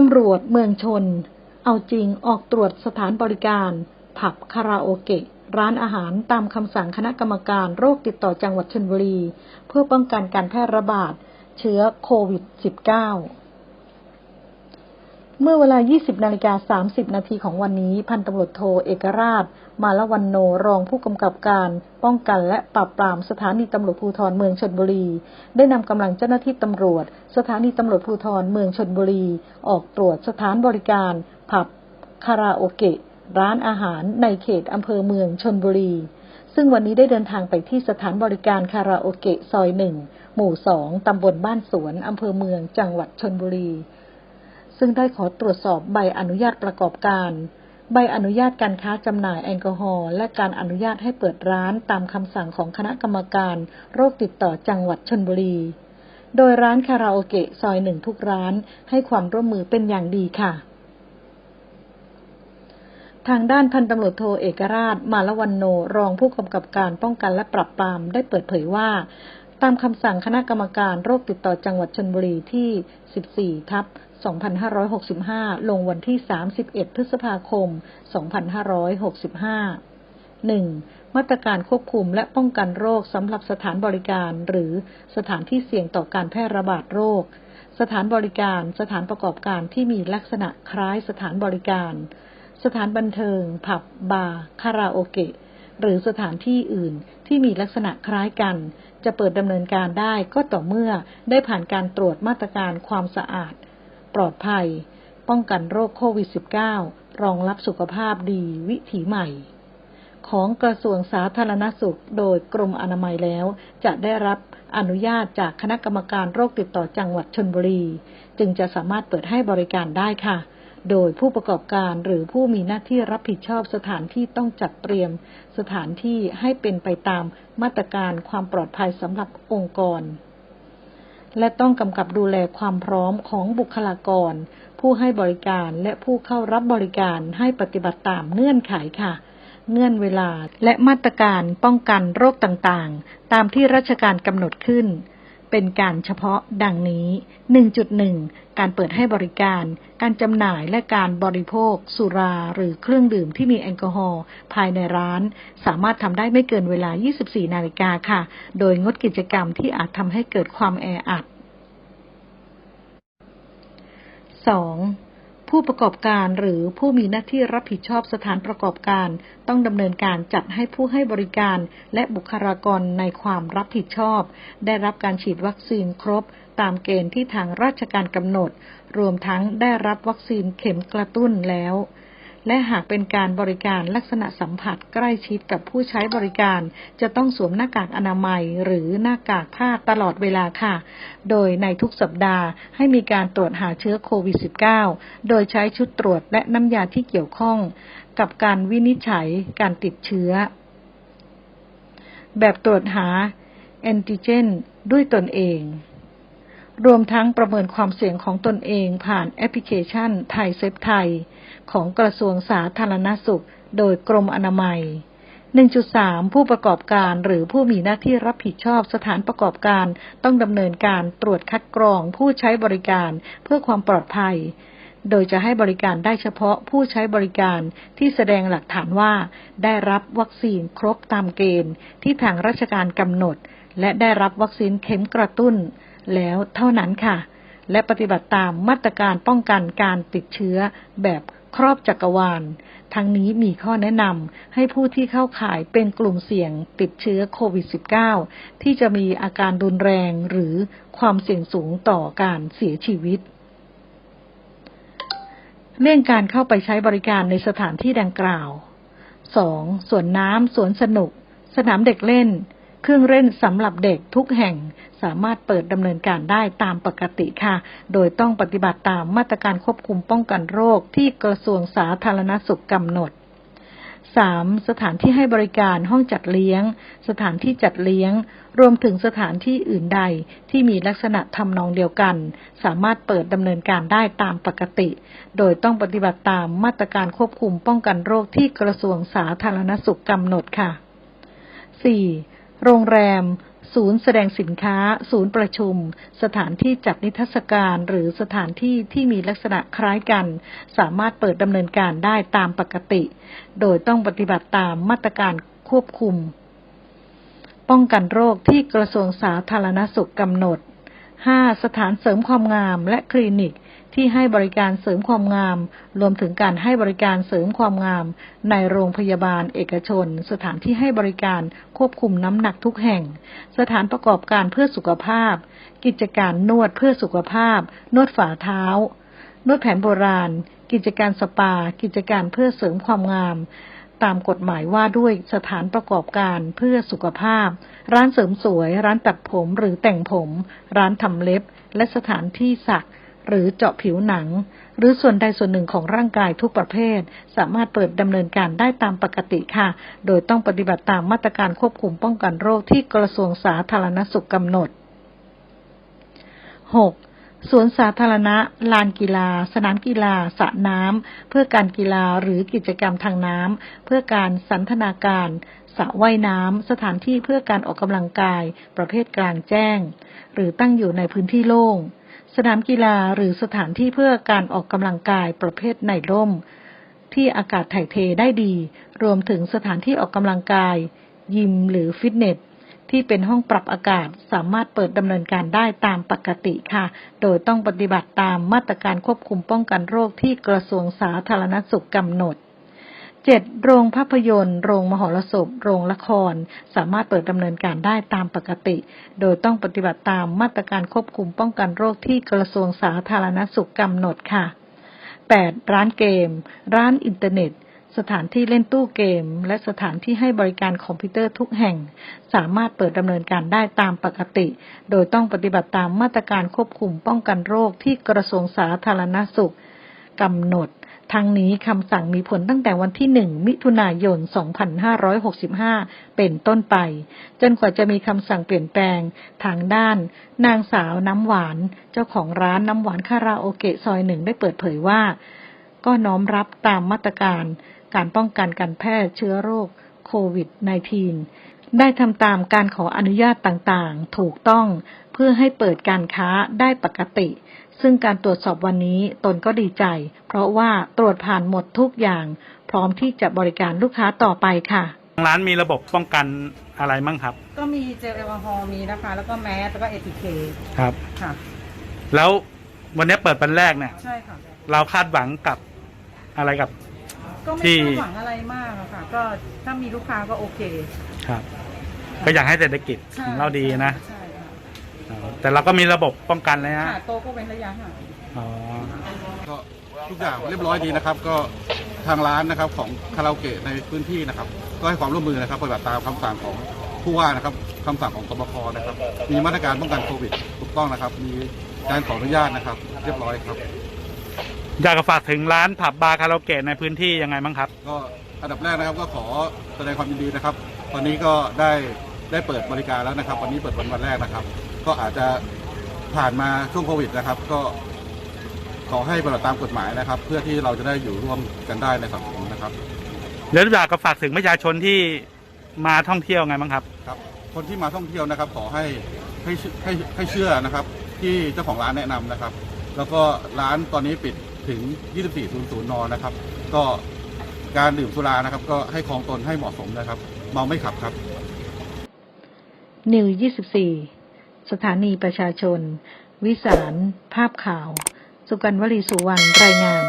ตำรวจเมืองชน เอาจริงออกตรวจสถานบริการ ผับคาราโอเกะ ร้านอาหารตามคำสั่งคณะกรรมการโรคติดต่อจังหวัดชลบุรี เพื่อป้องกันการแพร่ระบาดเชื้อโควิด -19 เมื่อเวลา 20 นาฬิกา 30 นาทีของวันนี้ พันตำรวจโท เอกราช มาละวันโน รองผู้กำกับการ ป้องกันและปราบปรามสถานีตำรวจภูธรเมืองชนบุรี ได้นำกำลังเจ้าหน้าที่ตำรวจ สถานีตำรวจภูธรเมืองชนบุรี ออกตรวจสถานบริการ ผับ คาราโอเกะ ร้านอาหาร ในเขตอำเภอเมืองชนบุรี ซึ่งวันนี้ได้เดินทางไปที่สถานบริการคาราโอเกะซอยหนึ่ง หมู่สองตำบลบ้านสวนอำเภอเมือง จังหวัดชนบุรี ซึ่งได้ขอตรวจสอบใบอนุญาตประกอบการ ใบอนุญาตการค้าจำหน่ายแอลกอฮอล์และการอนุญาตให้เปิดร้านตามคำสั่งของคณะกรรมการโรคติดต่อจังหวัดชนบุรี โดยร้านคาราโอเกะซอยหนึ่งทุกร้านให้ความร่วมมือเป็นอย่างดีค่ะทางด้านพันตำรวจโทเอกราช มาละวันโน รองผู้กำกับการป้องกันและปราบปรามได้เปิดเผยว่า ตามคำสั่งคณะกรรมการโรคติดต่อจังหวัดชนบุรีที่ 14 ทับ 2565 ลงวันที่ 31 พฤษภาคม 2565 1. มาตรการควบคุมและป้องกันโรคสำหรับสถานบริการ หรือสถานที่เสี่ยงต่อการแพร่ระบาดโรค สถานบริการ สถานประกอบการที่มีลักษณะคล้ายสถานบริการ สถานบันเทิง ผับ บาร์ คาราโอเกะ หรือสถานที่อื่นที่มีลักษณะคล้ายกัน จะเปิดดำเนินการได้ก็ต่อเมื่อได้ผ่านการตรวจมาตรการความสะอาด ปลอดภัย ป้องกันโรคโควิด -19 รองรับสุขภาพดีวิถีใหม่ ของกระทรวงสาธารณสุขโดยกรมอนามัยแล้ว จะได้รับอนุญาตจากคณะกรรมการโรคติดต่อจังหวัดชนบุรี จึงจะสามารถเปิดให้บริการได้ค่ะ โดยผู้ประกอบการหรือผู้มีหน้าที่รับผิดชอบสถานที่ต้องจัดเตรียม สถานที่ให้เป็นไปตามมาตรการความปลอดภัยสำหรับองค์กร และต้องกำกับดูแลความพร้อมของบุคลากร ผู้ให้บริการและผู้เข้ารับบริการให้ปฏิบัติตามเงื่อนไขค่ะ เงื่อนเวลาและมาตรการป้องกันโรคต่างๆ ตามที่ราชการกำหนดขึ้น เป็นการเฉพาะดังนี้ 1.1 การเปิดให้บริการ การจำหน่ายและการบริโภค สุราหรือเครื่องดื่มที่มีแอลกอฮอล์ภายในร้าน สามารถทำได้ไม่เกินเวลา 24 นาฬิกาค่ะ โดยงดกิจกรรมที่อาจทำให้เกิดความแออัด 2. ผู้ประกอบการหรือผู้มีหน้าที่รับผิดชอบสถานประกอบการ ต้องดำเนินการจัดให้ผู้ให้บริการ และบุคลากรในความรับผิดชอบ ได้รับการฉีดวัคซีนครบ ตามเกณฑ์ที่ทางราชการกำหนด รวมทั้งได้รับวัคซีนเข็มกระตุ้นแล้ว และหากเป็นการบริการลักษณะสัมผัสใกล้ชิดกับผู้ใช้บริการ จะต้องสวมหน้ากากอนามัยหรือหน้ากากผ้าตลอดเวลาค่ะ โดยในทุกสัปดาห์ให้มีการตรวจหาเชื้อโควิด -19 โดยใช้ชุดตรวจและน้ำยาที่เกี่ยวข้องกับการวินิจฉัยการติดเชื้อ แบบตรวจหาแอนติเจนด้วยตนเอง รวมทั้งประเมินความเสี่ยงของตนเองผ่านแอปพลิเคชันไทยเซฟไทย ของกระทรวงสาธารณสุข โดยกรมอนามัย 1.3 ผู้ประกอบการหรือผู้มีหน้าที่รับผิดชอบสถานประกอบการต้องดำเนินการตรวจคัดกรองผู้ใช้บริการเพื่อความปลอดภัย โดยจะให้บริการได้เฉพาะผู้ใช้บริการที่แสดงหลักฐานว่า ได้รับวัคซีนครบตามเกณฑ์ที่ทางราชการกำหนด และได้รับวัคซีนเข็มกระตุ้น แล้วเท่านั้นค่ะและปฏิบัติตามมาตรการป้องกันการติดเชื้อแบบ ครอบจักรวาล ทั้งนี้มีข้อแนะนำให้ผู้ที่เข้าข่ายเป็นกลุ่มเสี่ยงติดเชื้อโควิด -19 ที่จะมีอาการรุนแรงหรือความเสี่ยงสูงต่อการเสียชีวิตเลี่ยงการเข้าไปใช้บริการในสถานที่ดังกล่าว 2. สวนน้ำ สวนสนุก สนามเด็กเล่น เครื่องเล่นสำหรับเด็กทุกแห่งสามารถเปิดดำเนินการได้ตามปกติค่ะ โดยต้องปฏิบัติตามมาตรการควบคุมป้องกันโรคที่กระทรวงสาธารณสุขกำหนด 3. สถานที่ให้บริการห้องจัดเลี้ยง สถานที่จัดเลี้ยง รวมถึงสถานที่อื่นใดที่มีลักษณะทำนองเดียวกัน สามารถเปิดดำเนินการได้ตามปกติ โดยต้องปฏิบัติตามมาตรการควบคุมป้องกันโรคที่กระทรวงสาธารณสุขกำหนดค่ะ 4. โรงแรม ศูนย์แสดงสินค้า ศูนย์ประชุม สถานที่จัดนิทรรศการ หรือสถานที่ที่มีลักษณะคล้ายกัน สามารถเปิดดำเนินการได้ตามปกติ โดยต้องปฏิบัติตามมาตรการควบคุม ป้องกันโรคที่กระทรวงสาธารณสุขกำหนด 5. สถานเสริมความงามและคลินิกที่ให้บริการเสริมความงาม รวมถึงการให้บริการเสริมความงาม ในโรงพยาบาลเอกชน สถานที่ให้บริการควบคุมน้ำหนักทุกแห่ง สถานประกอบการเพื่อสุขภาพ กิจการนวดเพื่อสุขภาพ นวดฝ่าเท้า นวดแผนโบราณ กิจการสปา กิจการเพื่อเสริมความงาม ตามกฎหมายว่าด้วยสถานประกอบการเพื่อสุขภาพ ร้านเสริมสวย ร้านตัดผมหรือแต่งผม ร้านทำเล็บ และสถานที่สัก หรือเจาะผิวหนัง หรือส่วนใดส่วนหนึ่งของร่างกายทุกประเภท สามารถเปิดดำเนินการได้ตามปกติค่ะ โดยต้องปฏิบัติตามมาตรการควบคุมป้องกันโรคที่กระทรวงสาธารณสุขกำหนด 6. สวนสาธารณะ ลานกีฬา สนามกีฬาสระน้ำ เพื่อการกีฬาหรือกิจกรรมทางน้ำ เพื่อการสันทนาการสระว่ายน้ำ สถานที่เพื่อการออกกำลังกาย ประเภทกลางแจ้ง หรือตั้งอยู่ในพื้นที่โล่ง สนามกีฬาหรือสถานที่เพื่อการออกกำลังกายประเภทในร่ม ที่อากาศถ่ายเทได้ดี รวมถึงสถานที่ออกกำลังกาย ยิมหรือฟิตเนส ที่เป็นห้องปรับอากาศสามารถเปิดดำเนินการได้ตามปกติค่ะ โดยต้องปฏิบัติตามมาตรการควบคุมป้องกันโรคที่กระทรวงสาธารณสุขกำหนด 7. โรงภาพยนตร์ โรงมหรสพ โรงละคร สามารถเปิดดำเนินการได้ตามปกติ โดยต้องปฏิบัติตามมาตรการควบคุมป้องกันโรคที่กระทรวงสาธารณสุขกำหนดค่ะ 8. ร้านเกม ร้านอินเทอร์เน็ต สถานที่เล่นตู้เกม และสถานที่ให้บริการคอมพิวเตอร์ทุกแห่ง สามารถเปิดดำเนินการได้ตามปกติ โดยต้องปฏิบัติตามมาตรการควบคุมป้องกันโรคที่กระทรวงสาธารณสุขกำหนดทั้งนี้คำสั่งมีผลตั้งแต่วันที่ 1 มิถุนายน 2565 เป็นต้นไป จนกว่าจะมีคำสั่งเปลี่ยนแปลง ทางด้าน นางสาวน้ำหวาน เจ้าของร้านน้ำหวานคาราโอเกะซอยหนึ่งได้เปิดเผยว่า ก็น้อมรับตามมาตรการ การป้องกันการแพร่เชื้อโรคโควิด -19 ได้ทำตามการขออนุญาตต่างๆ ถูกต้องเพื่อให้เปิดการค้าได้ปกติ ซึ่งการตรวจสอบวันนี้ตนก็ดีใจ เพราะว่าตรวจผ่านหมดทุกอย่าง พร้อมที่จะบริการลูกค้าต่อไปค่ะ ทางร้านมีระบบป้องกันอะไรมั่งครับ ก็มีเจลแอลกอฮอล์มีนะคะ แล้วก็แมสแล้วก็เอทีเคครับ ค่ะ แล้ววันนี้เปิดวันแรกเนี่ย ใช่ค่ะ เราคาดหวังกับอะไรกับ ก็ไม่ที่คาดหวังอะไรมากอะค่ะ ก็ถ้ามีลูกค้าก็โอเคครับ ก็อยากให้เศรษฐกิจใช่ของเราดีนะใช่ค่ะอ๋อแต่เราก็มีระบบป้องกันเลยนะค่ะโตะก็เว้นระยะห่าง อ๋อ ก็ทุกอย่างเรียบร้อยดีนะครับ ก็ทางร้านนะครับของคาราโอเกะในพื้นที่นะครับ ก็ให้ความร่วมมือนะครับปฏิบัติตามคำสั่งของผู้ว่านะครับคำสั่งของกบพนะครับ มีมาตรการป้องกันโควิดถูกต้องนะครับ มีการขออนุญาตนะครับ เรียบร้อยครับ อยากจะฝากถึงร้านผับบาร์คาราโอเกะในพื้นที่ยังไงบ้างครับ ก็อันดับแรกนะครับก็ขอแสดงความยินดีนะครับ ตอนนี้ก็ได้ได้เปิดบริการแล้วนะครับ วันนี้เปิดวันวันแรกนะครับ ก็อาจจะผ่านมาช่วงโควิดนะครับ ก็ ขอให้ปฏิบัติตามกฎหมายนะครับ เพื่อที่เราจะได้อยู่ร่วมกันได้ในสังคมนะครับ แล้วอยากจะฝากถึงประชาชนที่มาท่องเที่ยวไงบ้างครับ ครับ คนที่มาท่องเที่ยวนะครับ ขอให้ให้เชื่อให้ให้เชื่อนะครับ ที่เจ้าของร้านแนะนำนะครับ แล้วก็ร้านตอนนี้ปิด ถึง 24.00 น นะครับ ก็การดื่มสุรานะครับ ก็ให้คลองตนให้เหมาะสมนะครับ เมาไม่ขับครับ นิว 24 สถานีประชาชน วิสาร ภาพข่าว สุกันวลีสุวรรณรายงาน